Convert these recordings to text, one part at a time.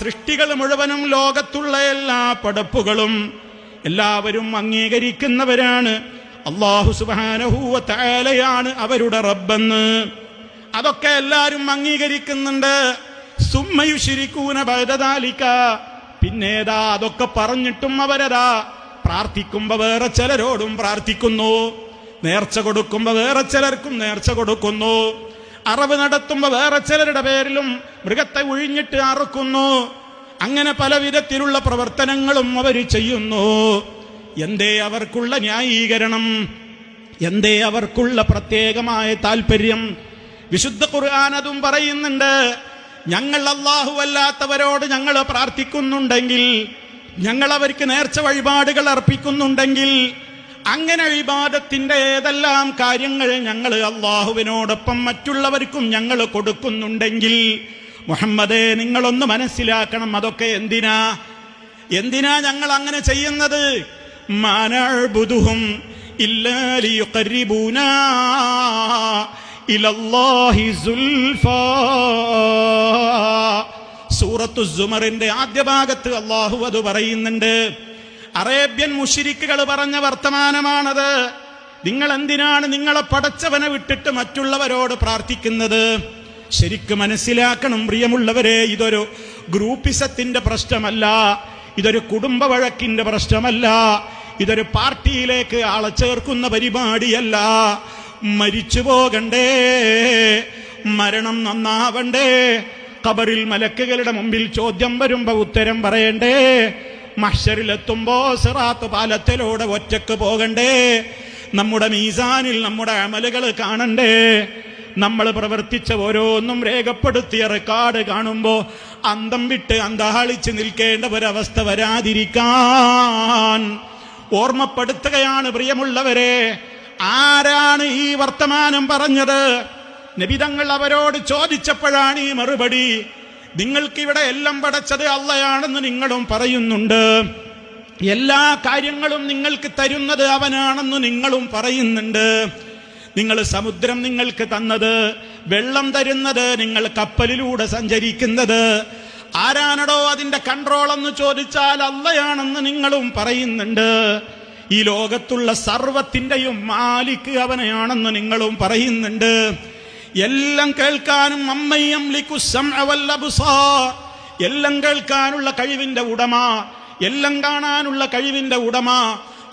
സൃഷ്ടികൾ മുഴുവനും ലോകത്തുള്ള എല്ലാ പടപ്പുകളും എല്ലാവരും അംഗീകരിക്കുന്നവരാണ്. അള്ളാഹു സുബാനഹൂവ താലയാണ് അവരുടെ റബ്ബെന്ന്. അതൊക്കെ എല്ലാവരും അംഗീകരിക്കുന്നുണ്ട്. സുമ്മയുശിരിക്കൂന ബദദാലിക പിന്നേതാ അതൊക്കെ പറഞ്ഞിട്ടും അവരതാ. പ്രാർത്ഥിക്കുമ്പോ വേറെ ചിലരോടും പ്രാർത്ഥിക്കുന്നു. നേർച്ച കൊടുക്കുമ്പോ വേറെ ചിലർക്കും നേർച്ച കൊടുക്കുന്നു. അറവ് നടത്തുമ്പോ വേറെ ചിലരുടെ പേരിലും മൃഗത്തെ ഒഴിഞ്ഞിട്ട് അറുക്കുന്നു. അങ്ങനെ പല വിധത്തിലുള്ള പ്രവർത്തനങ്ങളും അവർ ചെയ്യുന്നു. എന്തേ അവർക്കുള്ള ന്യായീകരണം? എന്തേ അവർക്കുള്ള പ്രത്യേകമായ താല്പര്യം വിശുദ്ധ ഖുർആൻ അതും പറയുന്നുണ്ട് ഞങ്ങൾ അള്ളാഹു അല്ലാത്തവരോട് ഞങ്ങൾ പ്രാർത്ഥിക്കുന്നുണ്ടെങ്കിൽ ഞങ്ങൾ അവർക്ക് നേർച്ച വഴിപാടുകൾ അർപ്പിക്കുന്നുണ്ടെങ്കിൽ അങ്ങനെ വിവാദത്തിന്റെ ഏതെല്ലാം കാര്യങ്ങൾ ഞങ്ങൾ അള്ളാഹുവിനോടൊപ്പം മറ്റുള്ളവർക്കും ഞങ്ങൾ കൊടുക്കുന്നുണ്ടെങ്കിൽ മുഹമ്മദേ നിങ്ങളൊന്ന് മനസ്സിലാക്കണം അതൊക്കെ എന്തിനാ? എന്തിനാ ഞങ്ങൾ അങ്ങനെ ചെയ്യുന്നത്? സുൽഫാ. സൂറത്തു സുമറിന്റെ ആദ്യ ഭാഗത്ത് അള്ളാഹു അത് പറയുന്നുണ്ട്. അറേബ്യൻ മുഷിരിക്കുകൾ പറഞ്ഞ വർത്തമാനമാണത്. നിങ്ങൾ എന്തിനാണ് നിങ്ങളെ പടച്ചവനെ വിട്ടിട്ട് മറ്റുള്ളവരോട് പ്രാർത്ഥിക്കുന്നത്? ശരിക്കും മനസ്സിലാക്കണം പ്രിയമുള്ളവരെ ഇതൊരു ഗ്രൂപ്പിസത്തിന്റെ പ്രശ്നമല്ല. ഇതൊരു കുടുംബ വഴക്കിന്റെ പ്രശ്നമല്ല. ഇതൊരു പാർട്ടിയിലേക്ക് ആളെ ചേർക്കുന്ന പരിപാടിയല്ല. മരിച്ചു പോകണ്ടേ മരണം നന്നാവണ്ടേ കബറിൽ മലക്കുകളുടെ മുമ്പിൽ ചോദ്യം വരുമ്പോ ഉത്തരം പറയണ്ടേ മഷറിലെത്തുമ്പോ സിറാത്ത് പാലത്തിലൂടെ ഒറ്റയ്ക്ക് പോകണ്ടേ? നമ്മുടെ മീസാനിൽ നമ്മുടെ അമലുകൾ കാണണ്ടേ? നമ്മൾ പ്രവർത്തിച്ച ഓരോന്നും രേഖപ്പെടുത്തിയ റെക്കോർഡ് കാണുമ്പോ അന്തം വിട്ട് അന്താളിച്ച് നിൽക്കേണ്ട ഒരവസ്ഥ വരാതിരിക്കാൻ. ഓർമ്മപ്പെടുത്തുകയാണ് പ്രിയമുള്ളവരെ. ആരാണ് ഈ വർത്തമാനം പറഞ്ഞത്? നിബിതങ്ങൾ അവരോട് ചോദിച്ചപ്പോഴാണ് ഈ മറുപടി. നിങ്ങൾക്ക് ഇവിടെ എല്ലാം പടച്ചത് അള്ളയാണെന്ന് നിങ്ങളും പറയുന്നുണ്ട്. എല്ലാ കാര്യങ്ങളും നിങ്ങൾക്ക് തരുന്നത് അവനാണെന്ന് നിങ്ങളും പറയുന്നുണ്ട്. നിങ്ങൾ സമുദ്രം നിങ്ങൾക്ക് തന്നത് വെള്ളം തരുന്നത് നിങ്ങൾ കപ്പലിലൂടെ സഞ്ചരിക്കുന്നത്. ആരാണടോ അതിന്റെ കൺട്രോൾ എന്ന് ചോദിച്ചാൽ അള്ളയാണെന്ന് നിങ്ങളും പറയുന്നുണ്ട്. ഈ ലോകത്തുള്ള സർവത്തിന്റെയും മാലിക്ക് അവനെയാണെന്ന് നിങ്ങളും പറയുന്നുണ്ട്. എല്ലാം കേൾക്കാനും അമ്മയും എല്ലാം കേൾക്കാനുള്ള കഴിവിന്റെ ഉടമ. എല്ലാം കാണാനുള്ള കഴിവിന്റെ ഉടമ.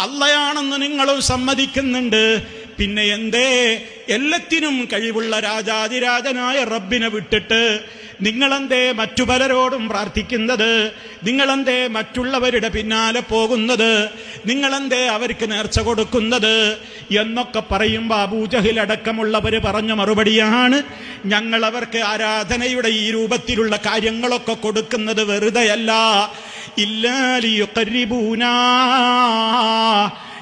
അല്ലയാണെന്ന് നിങ്ങളും സമ്മതിക്കുന്നുണ്ട്. പിന്നെ എന്തേ? എല്ലാത്തിനും കഴിവുള്ള രാജാതിരാജനായ റബ്ബിനെ വിട്ടിട്ട് നിങ്ങളെന്തേ മറ്റു പലരോടും പ്രാർത്ഥിക്കുന്നത്? നിങ്ങളെന്തേ മറ്റുള്ളവരുടെ പിന്നാലെ പോകുന്നത്? നിങ്ങളെന്തേ അവർക്ക് നേർച്ച കൊടുക്കുന്നത്? എന്നൊക്കെ പറയുമ്പോൾ അബൂജഹിൽ അടക്കമുള്ളവർ പറഞ്ഞ മറുപടിയാണ്. ഞങ്ങൾ അവർക്ക് ആരാധനയുടെ ഈ രൂപത്തിലുള്ള കാര്യങ്ങളൊക്കെ കൊടുക്കുന്നത് വെറുതെയല്ല. ഇല്ലാലിയുക്കരിബൂനാ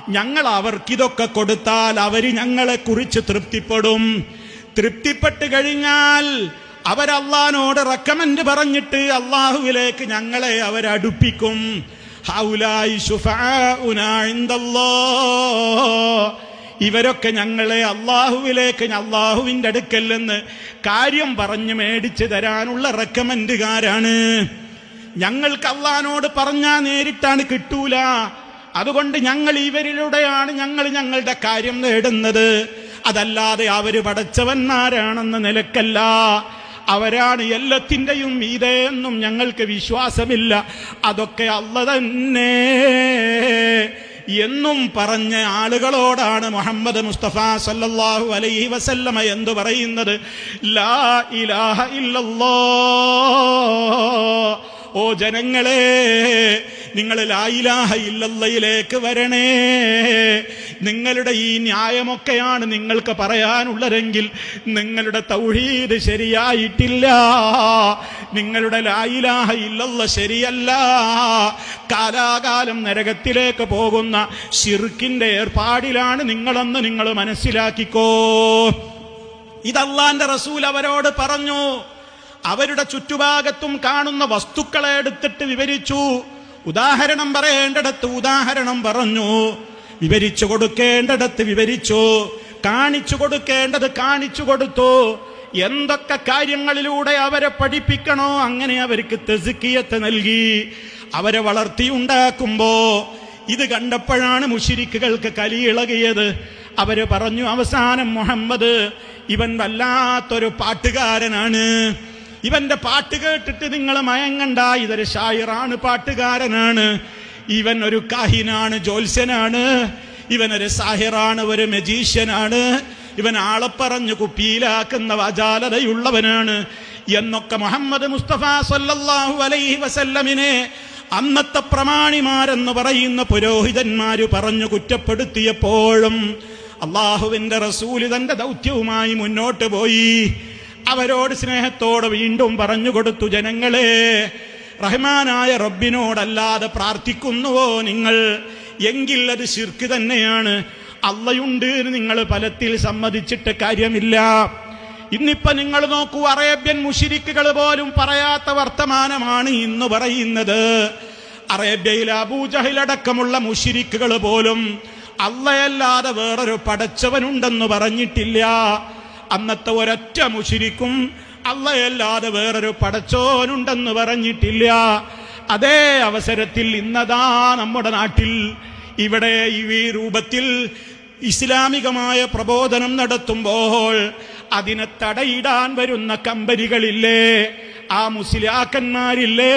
ഞങ്ങൾ അവർക്കിതൊക്കെ കൊടുത്താൽ അവർ ഞങ്ങളെ കുറിച്ച് തൃപ്തിപ്പെടും. തൃപ്തിപ്പെട്ട് കഴിഞ്ഞാൽ അവരല്ലാനോട് റെക്കമെന്റ് പറഞ്ഞിട്ട് അള്ളാഹുവിലേക്ക് ഞങ്ങളെ അവരടുപ്പിക്കും. ഇവരൊക്കെ ഞങ്ങളെ അള്ളാഹുവിലേക്ക് അള്ളാഹുവിന്റെ അടുക്കൽ നിന്ന് കാര്യം പറഞ്ഞ് മേടിച്ചു തരാനുള്ള റെക്കമെൻഡുകാരാണ് ഞങ്ങൾക്ക് അള്ളഹാനോട് പറഞ്ഞാ നേരിട്ടാണ് കിട്ടൂല. അതുകൊണ്ട് ഞങ്ങൾ ഇവരിലൂടെയാണ് ഞങ്ങൾ ഞങ്ങളുടെ കാര്യം നേടുന്നത്. അതല്ലാതെ അവർ പടച്ചവന്മാരാണെന്ന നിലക്കല്ല. അവരാണ് എല്ലാത്തിന്റെയും മീതെ എന്നും ഞങ്ങൾക്ക് വിശ്വാസമില്ല. അതൊക്കെ അല്ല തന്നെ. എന്നും പറഞ്ഞ ആളുകളോടാണ് മുഹമ്മദ് മുസ്തഫ സല്ലല്ലാഹു അലൈഹി വസല്ലമ എന്തു പറയുന്നത്? ലാ ഇലാഹ ഇല്ലല്ലോ. ഓ ജനങ്ങളെ നിങ്ങൾ ലായിലാഹ ഇല്ലല്ലയിലേക്ക് വരണേ. നിങ്ങളുടെ ഈ ന്യായമൊക്കെയാണ് നിങ്ങൾക്ക് പറയാനുള്ളതെങ്കിൽ നിങ്ങളുടെ തൗഹീദ് ശരിയായിട്ടില്ല. നിങ്ങളുടെ ലായിലാഹ ഇല്ലല്ല ശരിയല്ല. കാലാകാലം നരകത്തിലേക്ക് പോകുന്ന ഷിർക്കിന്റെ ഏർപ്പാടിലാണ് നിങ്ങളെന്ന് നിങ്ങൾ മനസ്സിലാക്കിക്കോ. ഇതല്ലാന്റെ റസൂൽ അവരോട് പറഞ്ഞു. അവരുടെ ചുറ്റുഭാഗത്തും കാണുന്ന വസ്തുക്കളെ എടുത്തിട്ട് വിവരിച്ചു. ഉദാഹരണം പറയേണ്ടടത്ത് ഉദാഹരണം പറഞ്ഞു. വിവരിച്ചു കൊടുക്കേണ്ടടത്ത് വിവരിച്ചു. കാണിച്ചു കൊടുക്കേണ്ടത് കാണിച്ചു കൊടുത്തു. എന്തൊക്കെ കാര്യങ്ങളിലൂടെ അവരെ പഠിപ്പിക്കണോ അങ്ങനെ അവർക്ക് തെസുക്കിയത്ത് നൽകി. അവരെ വളർത്തി ഉണ്ടാക്കുമ്പോ ഇത് കണ്ടപ്പോഴാണ് മുഷിരിക്കുകൾക്ക് കലിയിളകിയത്. അവർ പറഞ്ഞു അവസാനം മുഹമ്മദ് ഇവൻ വല്ലാത്തൊരു പാട്ടുകാരനാണ്. ഇവന്റെ പാട്ട് കേട്ടിട്ട് നിങ്ങൾ മയങ്ങണ്ട ഇതൊരു ഷായിറാണ് പാട്ടുകാരനാണ്. ഇവൻ ഒരു കാഹിനാണ് ജോത്സ്യനാണ്. ഇവനൊരു സാഹിറാണ് ഒരു മജീഷ്യനാണ്. ഇവൻ ആളെ പറഞ്ഞു കുപ്പിയിലാക്കുന്ന വാചാലതയുള്ളവനാണ്. എന്നൊക്കെ മുഹമ്മദ് മുസ്തഫ സല്ലല്ലാഹു അലൈഹി വസല്ലമിനെ അന്നത്തെ പ്രമാണിമാരെന്ന് പറയുന്ന പുരോഹിതന്മാര് പറഞ്ഞു കുറ്റപ്പെടുത്തിയപ്പോഴും അള്ളാഹുവിന്റെ റസൂൽ തന്റെ ദൗത്യവുമായി മുന്നോട്ട് പോയി. അവരോട് സ്നേഹത്തോട് വീണ്ടും പറഞ്ഞു കൊടുത്തു ജനങ്ങളെ റഹ്മാനായ റബ്ബിനോടല്ലാതെ പ്രാർത്ഥിക്കുന്നുവോ നിങ്ങൾ? എങ്കിൽ അത് ശിർക്ക് തന്നെയാണ്. അള്ളയുണ്ട് നിങ്ങൾ ഫലത്തിൽ സമ്മതിച്ചിട്ട് കാര്യമില്ല. ഇന്നിപ്പോ നിങ്ങൾ നോക്കൂ അറേബ്യൻ മുഷിരിക്കുകൾ പോലും പറയാത്ത വർത്തമാനമാണ് ഇന്ന് പറയുന്നത്. അറേബ്യയിൽ അബൂജഹിലടക്കമുള്ള മുഷിരിക്കുകൾ പോലും അള്ളയല്ലാതെ വേറൊരു പടച്ചവനുണ്ടെന്ന് പറഞ്ഞിട്ടില്ല. അന്നത്തെ ഒരൊറ്റ മുഷിരിക്കും. അള്ളയല്ലാതെ വേറൊരു പടച്ചോനുണ്ടെന്ന് പറഞ്ഞിട്ടില്ല. അതേ അവസരത്തിൽ ഇന്നതാ നമ്മുടെ നാട്ടിൽ ഇവിടെ ഈ രൂപത്തിൽ ഇസ്ലാമികമായ പ്രബോധനം നടത്തുമ്പോൾ അതിനെ തടയിടാൻ വരുന്ന കമ്പനികളില്ലേ? ആ മുസ്ലിയാക്കന്മാരില്ലേ?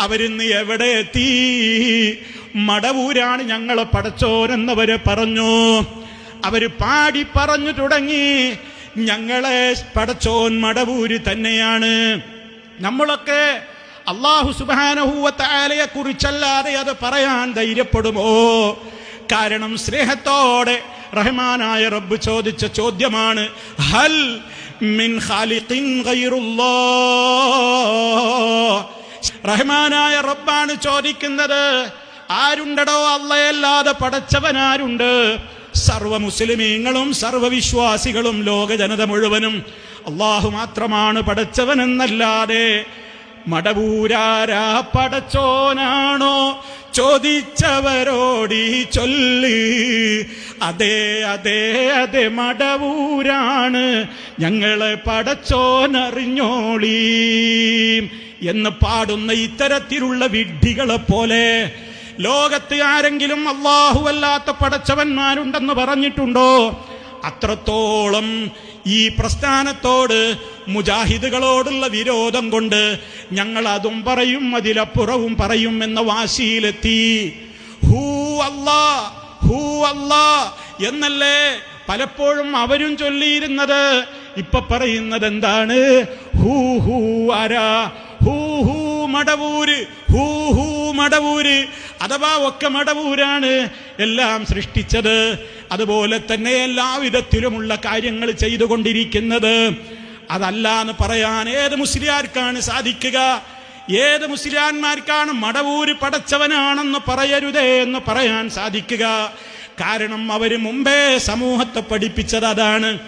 അവരിന്ന് എവിടെ എത്തി? മടവൂരാണ് ഞങ്ങളെ പടച്ചോരെന്നവരെ പറഞ്ഞു. അവർ പാടി പറഞ്ഞു തുടങ്ങി. ഞങ്ങളെ പടച്ചോൻ മടവൂര് തന്നെയാണ്. നമ്മളൊക്കെ അള്ളാഹു സുബാനഹൂവത്താലയെ കുറിച്ചല്ലാതെ അത് പറയാൻ ധൈര്യപ്പെടുമോ? കാരണം സ്നേഹത്തോടെ റഹ്മാനായ റബ്ബ് ചോദിച്ച ചോദ്യമാണ് ഹൽ മിൻ ഖാലിഖിൻ റഹ്മാനായ റബ്ബാണ് ചോദിക്കുന്നത് ആരുണ്ടടോ അള്ളയല്ലാതെ പടച്ചവനാരുണ്ട്? സർവ മുസ്ലിമീങ്ങളും സർവവിശ്വാസികളും ലോക ജനത മുഴുവനും അള്ളാഹു മാത്രമാണ് പടച്ചവനെന്നല്ലാതെ മടവൂരാരാ പടച്ചോനാണോ ചോദിച്ചവരോടി ചൊല്ലി. അതെ അതെ അതെ മടവൂരാണ് ഞങ്ങളെ പടച്ചോനറിഞ്ഞോളീ എന്ന് പാടുന്ന ഇത്തരത്തിലുള്ള വിഡ്ഢികളെ പോലെ ലോകത്ത് ആരെങ്കിലും അല്ലാത്ത പടച്ചവന്മാരുണ്ടെന്ന് പറഞ്ഞിട്ടുണ്ടോ? അത്രത്തോളം ഈ പ്രസ്ഥാനത്തോട് മുജാഹിദുകളോടുള്ള വിരോധം കൊണ്ട് ഞങ്ങൾ അതും പറയും അതിലപ്പുറവും പറയും എന്ന വാശിയിലെത്തി. ഹൂ അല്ലാ ഹൂ അല്ലാ എന്നല്ലേ പലപ്പോഴും അവരും ചൊല്ലിയിരുന്നത്. ഇപ്പൊ പറയുന്നത് എന്താണ്? ഹൂ ഹൂ ആരാ? Who who Madavoor who who Madavoor. അഥവാ ഒക്കെ മടവൂരാണ് എല്ലാം സൃഷ്ടിച്ചത്. അതുപോലെ തന്നെ എല്ലാവിധത്തിലുമുള്ള കാര്യങ്ങൾ ചെയ്തുകൊണ്ടിരിക്കുന്നത്. അതല്ല എന്ന് പറയാൻ ഏത് മുസ്ലിയാർക്കാണ് സാധിക്കുക? ഏത് മുസ്ലിയാന്മാർക്കാണ് മടവൂര് പടച്ചവനാണെന്ന് പറയരുതേ എന്ന് പറയാൻ സാധിക്കുക. കാരണം അവർ മുമ്പേ സമൂഹത്തെ പഠിപ്പിച്ചത് അതാണ്.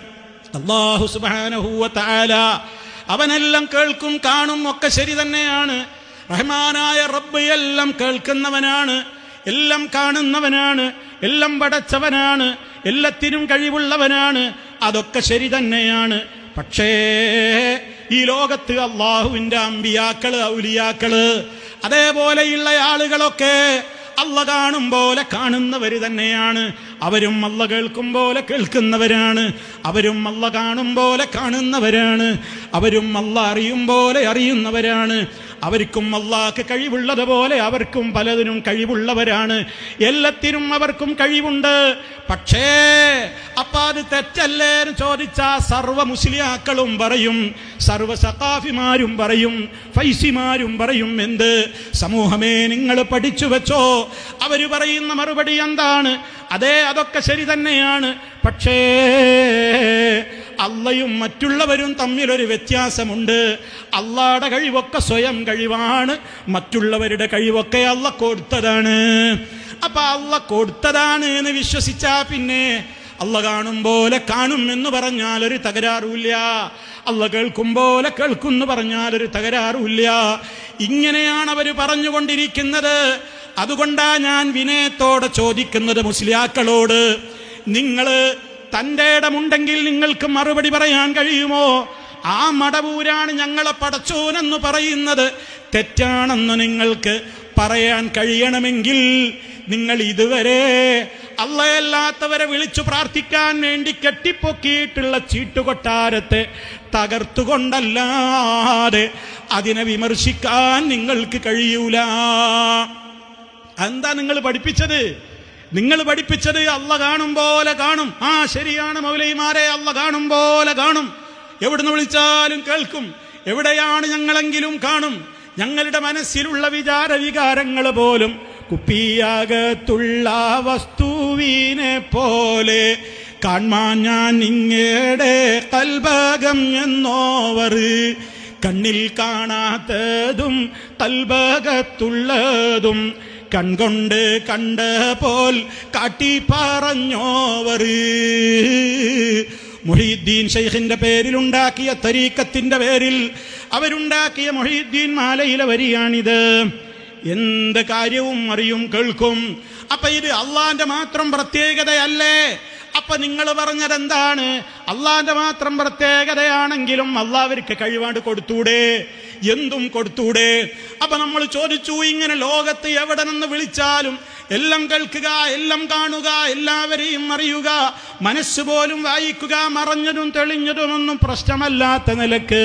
അള്ളാഹു സുബാനഹൂവ താല അവനെല്ലാം കേൾക്കും കാണും ഒക്കെ ശരി തന്നെയാണ്. റഹ്മാനായ റബ്ബ് എല്ലാം കേൾക്കുന്നവനാണ് എല്ലാം കാണുന്നവനാണ് എല്ലാം പടച്ചവനാണ് എല്ലാത്തിനും കഴിവുള്ളവനാണ് അതൊക്കെ ശരി തന്നെയാണ്. പക്ഷേ ഈ ലോകത്ത് അള്ളാഹുവിന്റെ അമ്പിയാക്കൾ ഔലിയാക്കൾ അതേപോലെയുള്ള ആളുകളൊക്കെ അല്ല കാണും പോലെ കാണുന്നവര് തന്നെയാണ്. അവരും അല്ല കേൾക്കും പോലെ കേൾക്കുന്നവരാണ്. അവരും അല്ല കാണും പോലെ കാണുന്നവരാണ്. അവരും അല്ല അറിയും പോലെ അറിയുന്നവരാണ്. അവർക്കും അള്ളാഹ്ക്ക് കഴിവുള്ളതുപോലെ അവർക്കും പലതിനും കഴിവുള്ളവരാണ്. എല്ലാത്തിനും അവർക്കും കഴിവുണ്ട്. പക്ഷേ അപ്പൊ അത് തെറ്റല്ലേ എന്ന് ചോദിച്ച സർവ മുസ്ലിയാക്കളും പറയും സർവ സഖാഫിമാരും പറയും ഫൈസിമാരും പറയും എന്ത്? സമൂഹമേ നിങ്ങൾ പഠിച്ചു വെച്ചോ? അവർ പറയുന്ന മറുപടി എന്താണ്? അതെ അതൊക്കെ ശരി തന്നെയാണ്. പക്ഷേ അള്ളയും മറ്റുള്ളവരും തമ്മിലൊരു വ്യത്യാസമുണ്ട്. അള്ളാടെ കഴിവൊക്കെ സ്വയം കഴിവാണ്. മറ്റുള്ളവരുടെ കഴിവൊക്കെ അള്ള കൊടുത്തതാണ്. അപ്പൊ അള്ള കൊടുത്തതാണ് എന്ന് വിശ്വസിച്ചാ പിന്നെ അല്ല കാണും പോലെ കാണും എന്ന് പറഞ്ഞാൽ ഒരു തകരാറുമില്ല. അല്ല കേൾക്കും പോലെ കേൾക്കും എന്ന് പറഞ്ഞാൽ ഒരു തകരാറുമില്ല. ഇങ്ങനെയാണ് അവർ പറഞ്ഞുകൊണ്ടിരിക്കുന്നത്. അതുകൊണ്ടാ ഞാൻ വിനയത്തോടെ ചോദിക്കുന്നത് മുസ്ലിയാക്കളോട്. നിങ്ങൾ തന്റെ ഇടമുണ്ടെങ്കിൽ നിങ്ങൾക്ക് മറുപടി പറയാൻ കഴിയുമോ? ആ മടവൂരാണ് ഞങ്ങളെ പടച്ചോനെന്ന് പറയുന്നത്. തെറ്റാണെന്ന് നിങ്ങൾക്ക് പറയാൻ കഴിയണമെങ്കിൽ നിങ്ങൾ ഇതുവരെ അള്ളയല്ലാത്തവരെ വിളിച്ചു പ്രാർത്ഥിക്കാൻ വേണ്ടി കെട്ടിപ്പൊക്കിയിട്ടുള്ള ചീട്ടുകൊട്ടാരത്തെ തകർത്തുകൊണ്ടല്ലാതെ അതിനെ വിമർശിക്കാൻ നിങ്ങൾക്ക് കഴിയൂല. എന്താ നിങ്ങൾ പഠിപ്പിച്ചത്? നിങ്ങൾ പഠിപ്പിച്ചത് അള്ള കാണും പോലെ കാണും. ആ ശരിയാണ് മൗലൈമാരെ അള്ള കാണും പോലെ കാണും. എവിടുന്ന് വിളിച്ചാലും കേൾക്കും. എവിടെയാണ് ഞങ്ങളെങ്കിലും കാണും. ഞങ്ങളുടെ മനസ്സിലുള്ള വിചാര വികാരങ്ങൾ പോലും കുപ്പിയാകത്തുള്ള വസ്തുവിനെ പോലെ കാൺമാൻ ഞാൻ ഇങ്ങയുടെ കൽഭാഗം എന്നോവർ. കണ്ണിൽ കാണാത്തതും കൽഭകത്തുള്ളതും കൺകൊണ്ട് കണ്ട പോൽ കാട്ടി പറഞ്ഞോവർ. മൊഹീദ്ദീൻ ഷെയ്ഖിന്റെ പേരിലുണ്ടാക്കിയ തരീക്കത്തിന്റെ പേരിൽ അവരുണ്ടാക്കിയ മൊഹീദ്ദീൻ മാലയിലെ വരിയാണിത്. എന്ത് കാര്യവും അറിയും കേൾക്കും. അപ്പൊ ഇത് അള്ളാന്റെ മാത്രം പ്രത്യേകതയല്ലേ? അപ്പൊ നിങ്ങൾ പറഞ്ഞത് എന്താണ് അള്ളാന്റെ മാത്രം പ്രത്യേകതയാണെങ്കിലും അള്ളാഹ്വർക്ക് കഴിവാണ്ട് കൊടുത്തൂടെ? എന്തും കൊടുത്തൂടെ? അപ്പൊ നമ്മൾ ചോദിച്ചു ഇങ്ങനെ ലോകത്ത് എവിടെ നിന്ന് വിളിച്ചാലും എല്ലാം കേൾക്കുക എല്ലാം കാണുക എല്ലാവരെയും അറിയുക മനസ്സ് പോലും വായിക്കുക മറഞ്ഞതും തെളിഞ്ഞതുമൊന്നും പ്രശ്നമല്ലാത്ത നിലയ്ക്ക്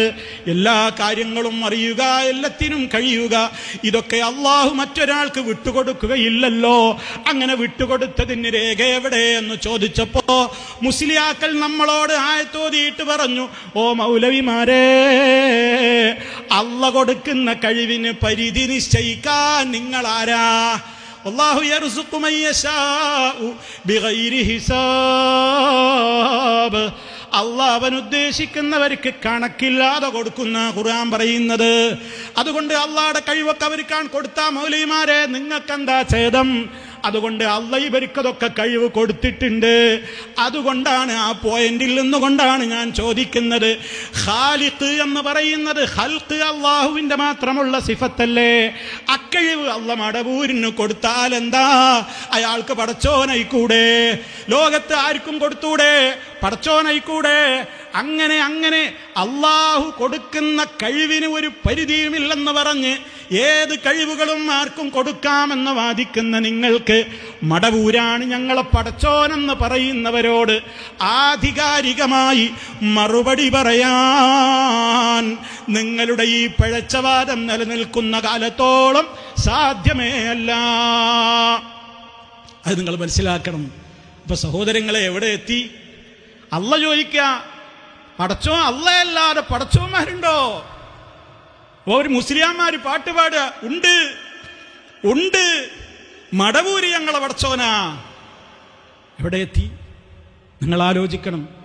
എല്ലാ കാര്യങ്ങളും അറിയുക എല്ലാത്തിനും കഴിയുക. ഇതൊക്കെ അള്ളാഹു മറ്റൊരാൾക്ക് വിട്ടുകൊടുക്കുകയില്ലല്ലോ. അങ്ങനെ വിട്ടുകൊടുത്തതിന് രേഖ എവിടെ എന്ന് ചോദിച്ചപ്പോ മുസ്ലിയാക്കൾ നമ്മളോട് ആയത്തോതിയിട്ട് പറഞ്ഞു ഓ മൗലവിമാരെ അള്ള കൊടുക്കുന്ന കഴിവിന് പരിധി നിശ്ചയിക്കാൻ നിങ്ങൾ ആരാ അള്ളാഹു അള്ളാഹ് അവൻ ഉദ്ദേശിക്കുന്നവർക്ക് കണക്കില്ലാതെ കൊടുക്കുന്ന ഖുർആൻ പറയുന്നത്. അതുകൊണ്ട് അള്ളാഹുടെ കഴിവൊക്കെ അവർക്കാണ് കൊടുത്ത മൗലിമാരെ നിങ്ങൾക്കെന്താ ഛേദം? അതുകൊണ്ട് അള്ള ഇവർക്കതൊക്കെ കഴിവ് കൊടുത്തിട്ടുണ്ട്. അതുകൊണ്ടാണ് ആ പോയിന്റിൽ നിന്നുകൊണ്ടാണ് ഞാൻ ചോദിക്കുന്നത്. ഖാലിഖ് എന്ന് പറയുന്നത് ഹൽക്ക് അള്ളാഹുവിന്റെ മാത്രമുള്ള സിഫത്തല്ലേ? അക്കഴിവ് അള്ള മടവൂരിന് കൊടുത്താൽ എന്താ അയാൾക്ക് പടച്ചോനായിക്കൂടെ ലോകത്ത് ആർക്കും കൊടുത്തൂടെ? പടച്ചോനായിക്കൂടെ അങ്ങനെ അങ്ങനെ. അള്ളാഹു കൊടുക്കുന്ന കഴിവിന് ഒരു പരിധിയുമില്ലെന്ന് പറഞ്ഞ് ഏത് കഴിവുകളും ആർക്കും കൊടുക്കാമെന്ന് വാദിക്കുന്ന നിങ്ങൾക്ക് മടവൂരാണ് ഞങ്ങളെ പടച്ചോനെന്ന് പറയുന്നവരോട് ആധികാരികമായി മറുപടി പറയാൻ നിങ്ങളുടെ ഈ പിഴച്ചവാദം നിലനിൽക്കുന്ന കാലത്തോളം സാധ്യമേ അല്ല. അത് നിങ്ങൾ മനസ്സിലാക്കണം. അപ്പൊ സഹോദരങ്ങളെ എവിടെ എത്തി? അല്ല ചോദിക്കുക പടച്ചോ അല്ലയല്ലാതെ പടച്ചോന്മാരുണ്ടോ ഒരു മുസ്ലിംമാർ പാട്ട് പാടുക. ഉണ്ട്. ഉണ്ട്. മടവൂരി ഞങ്ങളെ വടച്ചോനാ എവിടെ എത്തി? നിങ്ങൾ ആലോചിക്കണം.